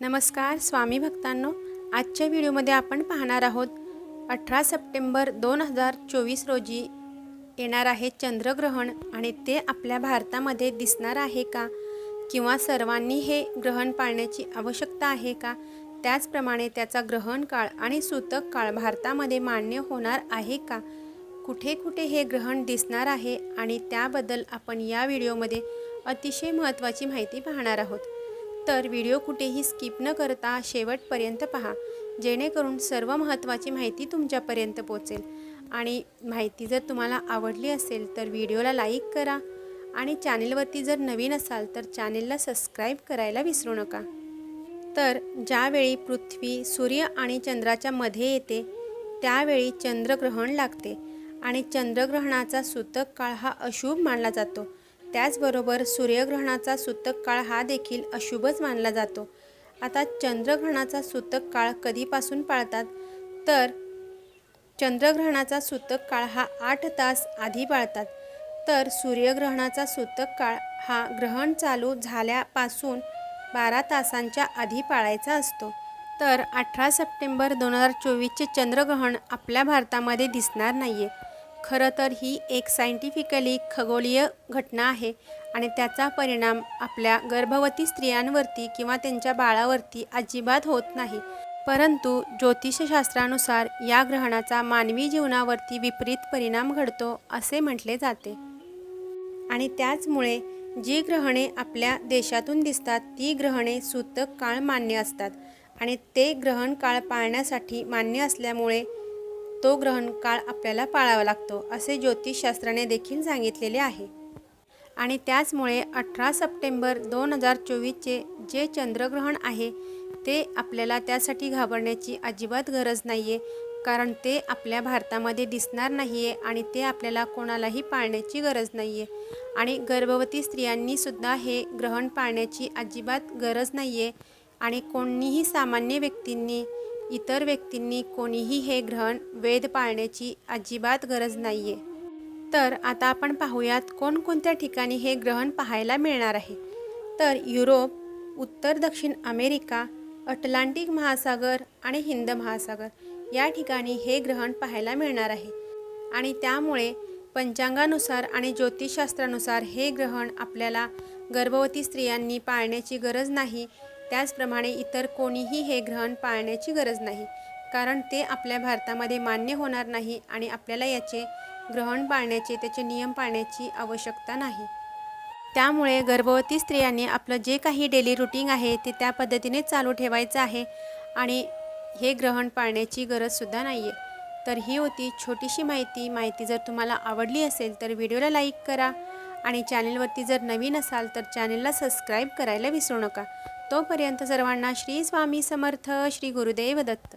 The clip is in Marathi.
नमस्कार स्वामी भक्तांनो. आजच्या व्हिडिओमध्ये आपण पाहणार आहोत अठरा सप्टेंबर दोन हजार चोवीस रोजी येणार आहे चंद्रग्रहण आणि ते आपल्या भारतामध्ये दिसणार आहे का? किंवा सर्वांनी हे ग्रहण पाळण्याची आवश्यकता आहे का? त्याचप्रमाणे त्याचा ग्रहण काळ आणि सूतक काळ भारतामध्ये मान्य होणार आहे का? कुठे कुठे हे ग्रहण दिसणार आहे? आणि त्याबद्दल आपण या व्हिडिओमध्ये अतिशय महत्त्वाची माहिती पाहणार आहोत. तर व्हिडिओ कुठेही स्किप न करता शेवटपर्यंत पहा. जेणेकरून सर्व महत्त्वाची माहिती तुमच्यापर्यंत पोचेल. आणि माहिती जर तुम्हाला आवडली असेल तर व्हिडिओला लाईक करा. आणि चॅनेलवरती जर नवीन असाल तर चॅनेलला सबस्क्राईब करायला विसरू नका. तर ज्यावेळी पृथ्वी सूर्य आणि चंद्राच्या मध्ये येते त्यावेळी चंद्रग्रहण लागते. आणि चंद्रग्रहणाचा सूतक काळ हा अशुभ मानला जातो. त्याचबरोबर सूर्यग्रहणाचा सूतक काळ हा देखील अशुभच मानला जातो. आता चंद्रग्रहणाचा सूतक काळ कधीपासून पाळतात? तर चंद्रग्रहणाचा सूतक काळ हा आठ तास आधी पाळतात. तर सूर्यग्रहणाचा सूतक काळ हा ग्रहण चालू झाल्यापासून बारा तासांच्या आधी पाळायचा असतो. तर अठरा सप्टेंबर दोन हजार चोवीसचे चंद्रग्रहण आपल्या भारतामध्ये दिसणार नाही आहे खरं तर ही एक सायंटिफिकली खगोलीय घटना आहे आणि त्याचा परिणाम आपल्या गर्भवती स्त्रियांवरती किंवा त्यांच्या बाळावरती अजिबात होत नाही. परंतु ज्योतिषशास्त्रानुसार या ग्रहणाचा मानवी जीवनावरती विपरीत परिणाम घडतो असे म्हटले जाते. आणि त्याचमुळे जी ग्रहणे आपल्या देशातून दिसतात ती ग्रहणे सूतक काळ मान्य असतात. आणि ते ग्रहण काळ पाळण्यासाठी मान्य असल्यामुळे तो ग्रहण काळ आपल्याला पाळावा लागतो असे ज्योतिषशास्त्राने देखील सांगितलेले आहे. आणि त्याचमुळे अठरा सप्टेंबर दोन हजार चोवीसचे जे चंद्रग्रहण आहे ते आपल्याला त्यासाठी घाबरण्याची अजिबात गरज नाही आहे कारण ते आपल्या भारतामध्ये दिसणार नाही आहे आणि ते आपल्याला कोणालाही पाळण्याची गरज नाही आहे आणि गर्भवती स्त्रियांनीसुद्धा हे ग्रहण पाळण्याची अजिबात गरज नाही आहे आणि कोणीही सामान्य व्यक्तींनी इतर व्यक्तींनी कोणीही हे ग्रहण वेद पाळण्याची अजिबात गरज नाही आहे तर आता आपण पाहूयात कोणकोणत्या ठिकाणी हे ग्रहण पाहायला मिळणार आहे. तर युरोप उत्तर दक्षिण अमेरिका अटलांटिक महासागर आणि हिंद महासागर या ठिकाणी हे ग्रहण पाहायला मिळणार आहे. आणि त्यामुळे पंचांगानुसार आणि ज्योतिषशास्त्रानुसार हे ग्रहण आपल्याला गर्भवती स्त्रियांनी पाळण्याची गरज नाही त्याचप्रमाणे इतर कोणीही हे ग्रहण पाळण्याची गरज नाही कारण ते आपल्या भारतामध्ये मान्य होणार नाही आणि आपल्याला याचे ग्रहण पाळण्याचे त्याचे नियम पाळण्याची आवश्यकता नाही. त्यामुळे गर्भवती स्त्रियांनी आपलं जे काही डेली रुटीन आहे ते त्या पद्धतीने चालू ठेवायचं आहे आणि हे ग्रहण पाळण्याची गरजसुद्धा नाही आहे तर ही होती छोटीशी माहिती. माहिती जर तुम्हाला आवडली असेल तर व्हिडिओला लाईक करा. आणि चॅनेलवरती जर नवीन असाल तर चॅनेलला सबस्क्राईब करायला विसरू नका. तोपर्यंत सर्वांना श्री स्वामी समर्थ श्री गुरुदेव दत्त.